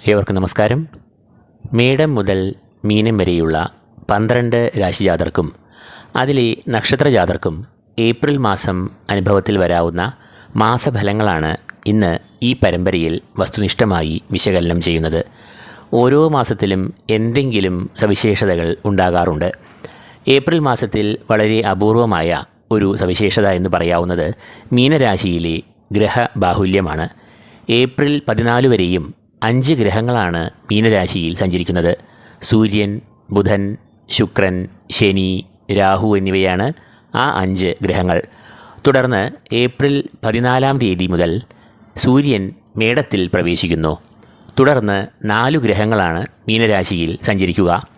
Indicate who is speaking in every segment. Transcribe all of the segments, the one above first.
Speaker 1: ഏവർക്കും നമസ്കാരം. മേടം മുതൽ മീനം വരെയുള്ള പന്ത്രണ്ട് രാശിജാതർക്കും അതിലെ നക്ഷത്രജാതർക്കും ഏപ്രിൽ മാസം അനുഭവത്തിൽ വരാവുന്ന മാസഫലങ്ങളാണ് ഇന്ന് ഈ പരമ്പരയിൽ വസ്തുനിഷ്ഠമായി വിശകലനം ചെയ്യുന്നത്. ഓരോ മാസത്തിലും എന്തെങ്കിലും സവിശേഷതകൾ ഉണ്ടാകാറുണ്ട്. ഏപ്രിൽ മാസത്തിൽ വളരെ അപൂർവമായ ഒരു സവിശേഷത എന്ന് പറയാവുന്നത് മീനരാശിയിലെ ഗ്രഹബാഹുല്യമാണ്. ഏപ്രിൽ പതിനാല് വരെയും അഞ്ച് ഗ്രഹങ്ങളാണ് മീനരാശിയിൽ സഞ്ചരിക്കുന്നത്. സൂര്യൻ ബുധൻ ശുക്രൻ ശനി രാഹു എന്നിവയാണ് ആ അഞ്ച് ഗ്രഹങ്ങൾ. തുടർന്ന് ഏപ്രിൽ പതിനാലാം തീയതി മുതൽ സൂര്യൻ മേടത്തിൽ പ്രവേശിക്കുന്നു. തുടർന്ന് നാലു ഗ്രഹങ്ങളാണ് മീനരാശിയിൽ സഞ്ചരിക്കുക.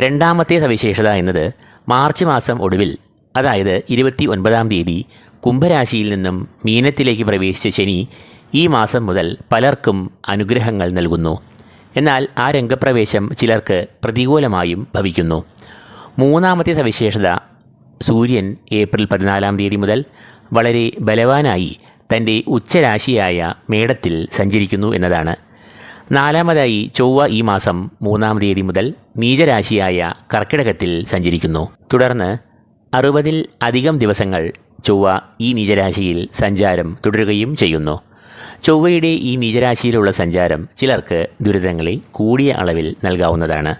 Speaker 1: രണ്ടാമത്തെ സവിശേഷത എന്നത് മാർച്ച് മാസം ഒടുവിൽ അതായത് ഇരുപത്തി ഒൻപതാം തീയതി കുംഭരാശിയിൽ നിന്നും മീനത്തിലേക്ക് പ്രവേശിച്ച ശനി ഈ മാസം മുതൽ പലർക്കും അനുഗ്രഹങ്ങൾ നൽകുന്നു. എന്നാൽ ആ രംഗപ്രവേശം ചിലർക്ക് പ്രതികൂലമായും ഭവിക്കുന്നു. മൂന്നാമത്തെ സവിശേഷത സൂര്യൻ ഏപ്രിൽ പതിനാലാം തീയതി മുതൽ വളരെ ബലവാനായി തന്റെ ഉച്ചരാശിയായ മേടത്തിൽ സഞ്ചരിക്കുന്നു എന്നതാണ്. നാലാമതായി ചൊവ്വ ഈ മാസം മൂന്നാം തീയതി മുതൽ നീചരാശിയായ കർക്കിടകത്തിൽ സഞ്ചരിക്കുന്നു. തുടർന്ന് അറുപതിൽ അധികം ദിവസങ്ങൾ ചൊവ്വ ഈ നീചരാശിയിൽ സഞ്ചാരം തുടരുകയും ചെയ്യുന്നു. ചൊവ്വയുടെ ഈ നീചരാശിയിലുള്ള സഞ്ചാരം ചിലർക്ക് ദുരിതങ്ങളിൽ കൂടിയ അളവിൽ നൽകാവുന്നതാണ്.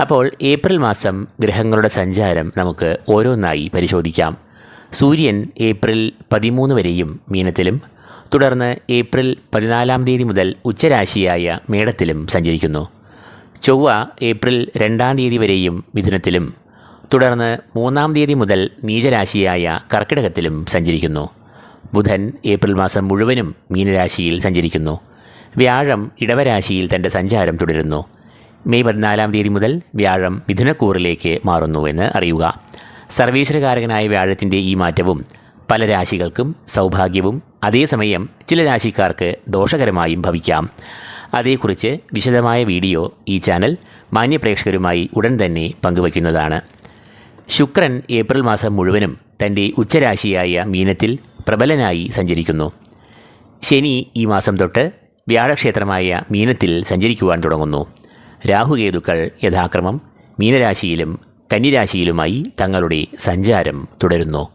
Speaker 1: അപ്പോൾ ഏപ്രിൽ മാസം ഗ്രഹങ്ങളുടെ സഞ്ചാരം നമുക്ക് ഓരോന്നായി പരിശോധിക്കാം. സൂര്യൻ ഏപ്രിൽ പതിമൂന്ന് വരെയും മീനത്തിലും തുടർന്ന് ഏപ്രിൽ പതിനാലാം തീയതി മുതൽ ഉച്ചരാശിയായ മേടത്തിലും സഞ്ചരിക്കുന്നു. ചൊവ്വ ഏപ്രിൽ രണ്ടാം തീയതി വരെയും മിഥുനത്തിലും തുടർന്ന് മൂന്നാം തീയതി മുതൽ നീചരാശിയായ കർക്കിടകത്തിലും സഞ്ചരിക്കുന്നു. ബുധൻ ഏപ്രിൽ മാസം മുഴുവനും മീനരാശിയിൽ സഞ്ചരിക്കുന്നു. വ്യാഴം ഇടവരാശിയിൽ തന്റെ സഞ്ചാരം തുടരുന്നു. മെയ് പതിനാലാം തീയതി മുതൽ വ്യാഴം മിഥുനക്കൂറിലേക്ക് മാറുന്നുവെന്ന് അറിയുക. സർവീശ്വരകാരകനായ വ്യാഴത്തിന്റെ ഈ മാറ്റവും പല രാശികൾക്കും സൗഭാഗ്യവും അതേസമയം ചില രാശിക്കാർക്ക് ദോഷകരമായും ഭവിക്കാം. അതേക്കുറിച്ച് വിശദമായ വീഡിയോ ഈ ചാനൽ മാന്യപ്രേക്ഷകരുമായി ഉടൻ തന്നെ പങ്കുവയ്ക്കുന്നതാണ്. ശുക്രൻ ഏപ്രിൽ മാസം മുഴുവനും തന്റെ ഉച്ചരാശിയായ മീനത്തിൽ പ്രബലനായി സഞ്ചരിക്കുന്നു. ശനി ഈ മാസം തൊട്ട് വ്യാഴക്ഷേത്രമായ മീനത്തിൽ സഞ്ചരിക്കുവാൻ തുടങ്ങുന്നു. രാഹുകേതുക്കൾ യഥാക്രമം മീനരാശിയിലും കന്നിരാശിയിലുമായി തങ്ങളുടെ സഞ്ചാരം തുടരുന്നു.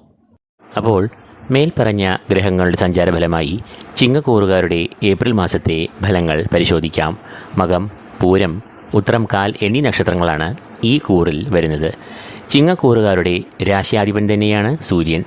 Speaker 1: അപ്പോൾ മേൽപ്പറഞ്ഞ ഗ്രഹങ്ങളുടെ സഞ്ചാരഫലമായി ചിങ്ങക്കൂറുകാരുടെ ഏപ്രിൽ മാസത്തെ ഫലങ്ങൾ പരിശോധിക്കാം. മകം പൂരം ഉത്രം കാൽ എന്നീ നക്ഷത്രങ്ങളാണ് ഈ കൂറിൽ വരുന്നത്. ചിങ്ങക്കൂറുകാരുടെ രാശിയാധിപൻ തന്നെയാണ് സൂര്യൻ.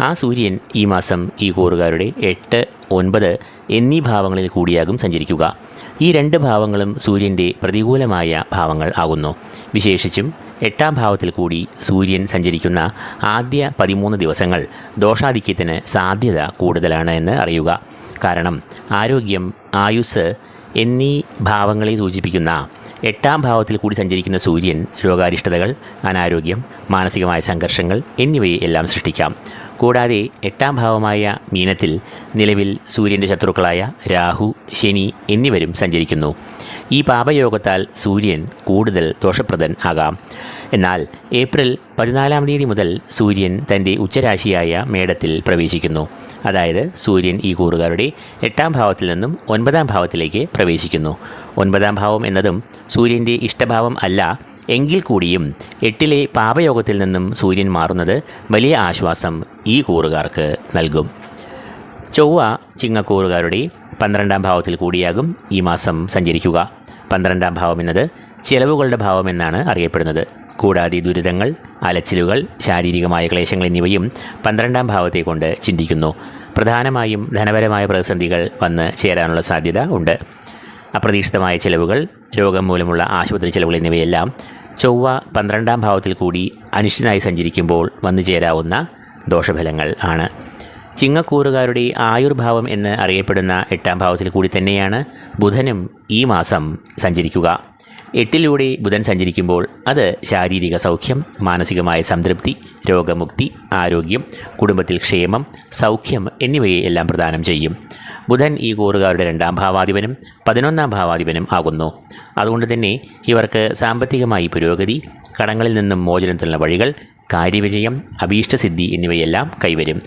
Speaker 1: ആ സൂര്യൻ ഈ മാസം ഈ കൂറുകാരുടെ എട്ട് ഒൻപത് എന്നീ ഭാവങ്ങളിൽ കൂടിയാകും സഞ്ചരിക്കുക. ഈ രണ്ട് ഭാവങ്ങളും സൂര്യന്റെ പ്രതികൂലമായ ഭാവങ്ങൾ ആകുന്നു. വിശേഷിച്ചും എട്ടാം ഭാവത്തിൽ കൂടി സൂര്യൻ സഞ്ചരിക്കുന്ന ആദ്യ പതിമൂന്ന് ദിവസങ്ങൾ ദോഷാധിക്യത്തിന് സാധ്യത കൂടുതലാണ് എന്ന് അറിയുക. കാരണം ആരോഗ്യം ആയുസ് എന്നീ ഭാവങ്ങളെ സൂചിപ്പിക്കുന്ന എട്ടാം ഭാവത്തിൽ കൂടി സഞ്ചരിക്കുന്ന സൂര്യൻ രോഗാരിഷ്ടതകൾ അനാരോഗ്യം മാനസികമായ സംഘർഷങ്ങൾ എന്നിവയെ എല്ലാം സൃഷ്ടിക്കാം. കൂടാതെ എട്ടാം ഭാവമായ മീനത്തിൽ നിലവിൽ സൂര്യന്റെ ശത്രുക്കളായ രാഹു ശനി എന്നിവരും സഞ്ചരിക്കുന്നു. ഈ പാപയോഗത്താൽ സൂര്യൻ കൂടുതൽ ദോഷപ്രദൻ ആകാം. എന്നാൽ ഏപ്രിൽ പതിനാലാം തീയതി മുതൽ സൂര്യൻ തന്റെ ഉച്ചരാശിയായ മേടത്തിൽ പ്രവേശിക്കുന്നു. അതായത് സൂര്യൻ ഈ കൂറുകാരുടെ എട്ടാം ഭാവത്തിൽ നിന്നും ഒൻപതാം ഭാവത്തിലേക്ക് പ്രവേശിക്കുന്നു. ഒൻപതാം ഭാവം എന്നതും സൂര്യന്റെ ഇഷ്ടഭാവം അല്ല എങ്കിൽ കൂടിയും എട്ടിലെ പാപയോഗത്തിൽ നിന്നും സൂര്യൻ മാറുന്നത് വലിയ ആശ്വാസം ഈ കൂറുകാർക്ക് നൽകും. ചൊവ്വ ചിങ്ങക്കൂറുകാരുടെ പന്ത്രണ്ടാം ഭാവത്തിൽ കൂടിയാകും ഈ മാസം സഞ്ചരിക്കുക. പന്ത്രണ്ടാം ഭാവം എന്നത് ചെലവുകളുടെ ഭാവം എന്നാണ് അറിയപ്പെടുന്നത്. കൂടാതെ ദുരിതങ്ങൾ അലച്ചിലുകൾ ശാരീരികമായ ക്ലേശങ്ങൾ എന്നിവയും പന്ത്രണ്ടാം ഭാവത്തെ കൊണ്ട് ചിന്തിക്കുന്നു. പ്രധാനമായും ധനപരമായ പ്രതിസന്ധികൾ വന്ന് ചേരാനുള്ള സാധ്യത ഉണ്ട്. അപ്രതീക്ഷിതമായ ചെലവുകൾ രോഗം മൂലമുള്ള ആശുപത്രി ചെലവുകൾ എന്നിവയെല്ലാം ചൊവ്വ പന്ത്രണ്ടാം ഭാവത്തിൽ കൂടി അനിഷ്ടനായി സഞ്ചരിക്കുമ്പോൾ വന്നു ചേരാവുന്ന ദോഷഫലങ്ങൾ ആണ്. ചിങ്ങക്കൂറുകാരുടെ ആയുർഭാവം എന്ന് അറിയപ്പെടുന്ന എട്ടാം ഭാവത്തിൽ കൂടി തന്നെയാണ് ബുധനും ഈ മാസം സഞ്ചരിക്കുക. എട്ടിലൂടെ ബുധൻ സഞ്ചരിക്കുമ്പോൾ അത് ശാരീരിക സൗഖ്യം മാനസികമായ സംതൃപ്തി രോഗമുക്തി ആരോഗ്യം കുടുംബത്തിൽ ക്ഷേമം സൗഖ്യം എന്നിവയെ എല്ലാം പ്രദാനം ചെയ്യും. ബുധൻ ഈ കൂറുകാരുടെ രണ്ടാം ഭാവാധിപനും പതിനൊന്നാം ഭാവാധിപനും ആകുന്നു. അതുകൊണ്ട് തന്നെ ഇവർക്ക് സാമ്പത്തികമായി പുരോഗതി കടങ്ങളിൽ നിന്നും മോചനത്തിനുള്ള വഴികൾ കാര്യവിജയം അഭീഷ്ടസിദ്ധി എന്നിവയെല്ലാം കൈവരും.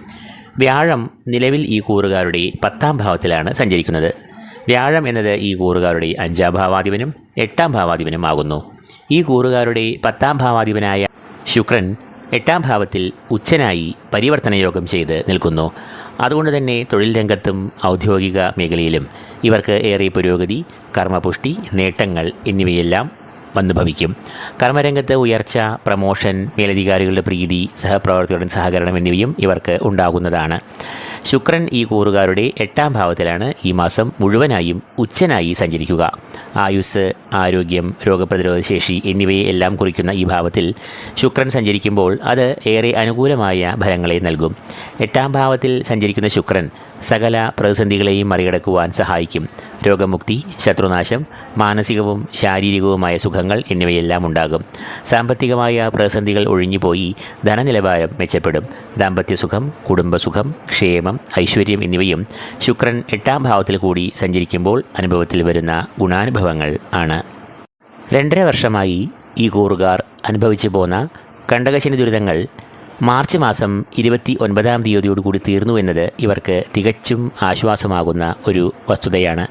Speaker 1: വ്യാഴം നിലവിൽ ഈ കൂറുകാരുടെ പത്താം ഭാവത്തിലാണ് സഞ്ചരിക്കുന്നത്. വ്യാഴം എന്നത് ഈ കൂറുകാരുടെ അഞ്ചാം ഭാവാധിപനും എട്ടാം ഭാവാധിപനും ആകുന്നു. ഈ കൂറുകാരുടെ പത്താം ഭാവാധിപനായ ശുക്രൻ എട്ടാം ഭാവത്തിൽ ഉച്ചനായി പരിവർത്തന യോഗം ചെയ്ത് നിൽക്കുന്നു. അതുകൊണ്ട് തന്നെ തൊഴിൽ രംഗത്തും ഔദ്യോഗിക മേഖലയിലും ഇവർക്ക് ഏറെ പുരോഗതി കർമ്മപുഷ്ടി നേട്ടങ്ങൾ എന്നിവയെല്ലാം വന്നു ഭവിക്കും. കർമ്മരംഗത്ത് ഉയർച്ച പ്രമോഷൻ മേലധികാരികളുടെ പ്രീതി സഹപ്രവർത്തകരുടെ സഹകരണം എന്നിവയും ഇവർക്ക് ഉണ്ടാകുന്നതാണ്. ശുക്രൻ ഈ കൂറുകാരുടെ എട്ടാം ഭാവത്തിലാണ് ഈ മാസം മുഴുവനായും ഉച്ചനായി സഞ്ചരിക്കുക. ആയുസ് ആരോഗ്യം രോഗപ്രതിരോധ ശേഷി എന്നിവയെ എല്ലാം കുറിക്കുന്ന ഈ ഭാവത്തിൽ ശുക്രൻ സഞ്ചരിക്കുമ്പോൾ അത് ഏറെ അനുകൂലമായ ഫലങ്ങളെ നൽകും. എട്ടാം ഭാവത്തിൽ സഞ്ചരിക്കുന്ന ശുക്രൻ സകല പ്രതിസന്ധികളെയും മറികടക്കുവാൻ സഹായിക്കും. രോഗമുക്തി ശത്രുനാശം മാനസികവും ശാരീരികവുമായ സുഖങ്ങൾ എന്നിവയെല്ലാം ഉണ്ടാകും. സാമ്പത്തികമായ പ്രതിസന്ധികൾ ഒഴിഞ്ഞുപോയി ധനനിലവാരം മെച്ചപ്പെടും. ദാമ്പത്യസുഖം കുടുംബസുഖം ക്ഷേമം ഐശ്വര്യം എന്നിവയും ശുക്രൻ എട്ടാം ഭാവത്തിൽ കൂടി സഞ്ചരിക്കുമ്പോൾ അനുഭവത്തിൽ വരുന്ന ഗുണാനുഭവങ്ങൾ ആണ്. രണ്ടര വർഷമായി ഈ കൂറുകാർ അനുഭവിച്ചു പോന്ന കണ്ടകശനി ദുരിതങ്ങൾ മാർച്ച് മാസം ഇരുപത്തി ഒൻപതാം തീയതിയോടുകൂടി തീർന്നു എന്നത് ഇവർക്ക് തികച്ചും ആശ്വാസമാകുന്ന ഒരു വസ്തുതയാണ്.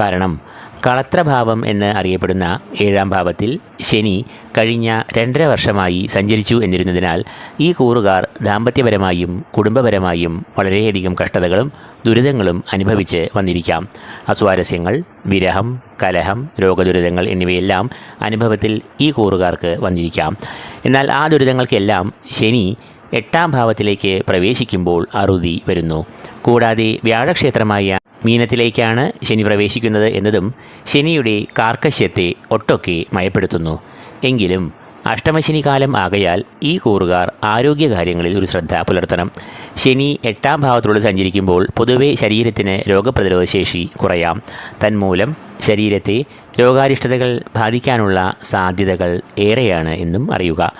Speaker 1: കാരണം കളത്രഭാവം എന്ന് അറിയപ്പെടുന്ന ഏഴാം ഭാവത്തിൽ ശനി കഴിഞ്ഞ രണ്ടര വർഷമായി സഞ്ചരിച്ചു എന്നിരുന്നതിനാൽ ഈ കൂറുകാർ ദാമ്പത്യപരമായും കുടുംബപരമായും വളരെയധികം കഷ്ടതകളും ദുരിതങ്ങളും അനുഭവിച്ച് വന്നിരിക്കാം. അസ്വാരസ്യങ്ങൾ വിരഹം കലഹം രോഗദുരിതങ്ങൾ എന്നിവയെല്ലാം അനുഭവത്തിൽ ഈ കൂറുകാർക്ക് വന്നിരിക്കാം. എന്നാൽ ആ ദുരിതങ്ങൾക്കെല്ലാം ശനി എട്ടാം ഭാവത്തിലേക്ക് പ്രവേശിക്കുമ്പോൾ അറുതി വരുന്നു. കൂടാതെ വ്യാഴക്ഷേത്രമായ മീനത്തിലേക്കാണ് ശനി പ്രവേശിക്കുന്നത് എന്നതും ശനിയുടെ കാർക്കശ്യത്തെ ഒട്ടൊക്കെ മയപ്പെടുത്തുന്നു. എങ്കിലും അഷ്ടമശനി കാലം ആകയാൽ ഈ കൂറുകാർ ആരോഗ്യകാര്യങ്ങളിൽ ഒരു ശ്രദ്ധ പുലർത്തണം. ശനി എട്ടാം ഭാവത്തിലൂടെ സഞ്ചരിക്കുമ്പോൾ പൊതുവെ ശരീരത്തിന് രോഗപ്രതിരോധശേഷി കുറയാം. തന്മൂലം ശരീരത്തെ രോഗാരിഷ്ടതകൾ ബാധിക്കാനുള്ള സാധ്യതകൾ ഏറെയാണ് എന്നും അറിയുക.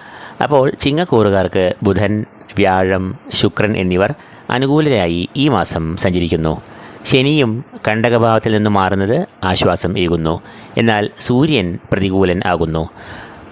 Speaker 1: അപ്പോൾ ചിങ്ങക്കൂറുകാർക്ക് ബുധൻ വ്യാഴം ശുക്രൻ എന്നിവർ അനുകൂലരായി ഈ മാസം സഞ്ചരിക്കുന്നു. ശനിയും കണ്ടകഭാവത്തിൽ നിന്ന് മാറുന്നത് ആശ്വാസം ഏകുന്നു. എന്നാൽ സൂര്യൻ പ്രതികൂലൻ ആകുന്നു.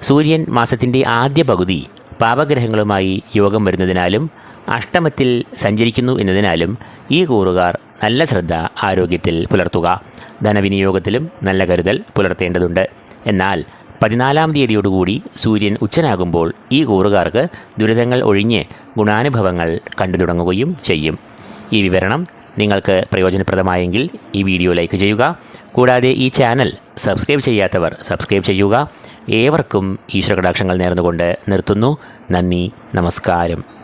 Speaker 1: സൂര്യൻ മാസത്തിന്റെ ആദ്യ പകുതി പാപഗ്രഹങ്ങളുമായി യോഗം വരുന്നതിനാലും അഷ്ടമത്തിൽ സഞ്ചരിക്കുന്നു എന്നതിനാലും ഈ കൂറുകാർ നല്ല ശ്രദ്ധ ആരോഗ്യത്തിൽ പുലർത്തുക. ധനവിനിയോഗത്തിലും നല്ല കരുതൽ പുലർത്തേണ്ടതുണ്ട്. എന്നാൽ പതിനാലാം തീയതിയോടുകൂടി സൂര്യൻ ഉച്ചനാകുമ്പോൾ ഈ കൂറുകാർക്ക് ദുരിതങ്ങൾ ഒഴിഞ്ഞ് ഗുണാനുഭവങ്ങൾ കണ്ടു തുടങ്ങുകയും ചെയ്യും. ഈ വിവരണം നിങ്ങൾക്ക് പ്രയോജനപ്രദമായെങ്കിൽ ഈ വീഡിയോ ലൈക്ക് ചെയ്യുക. കൂടാതെ ഈ ചാനൽ സബ്സ്ക്രൈബ് ചെയ്യാത്തവർ സബ്സ്ക്രൈബ് ചെയ്യുക. ഏവർക്കും ഈശ്വരകടാക്ഷങ്ങൾ നേർന്നുകൊണ്ട് നിർത്തുന്നു. നന്ദി നമസ്കാരം.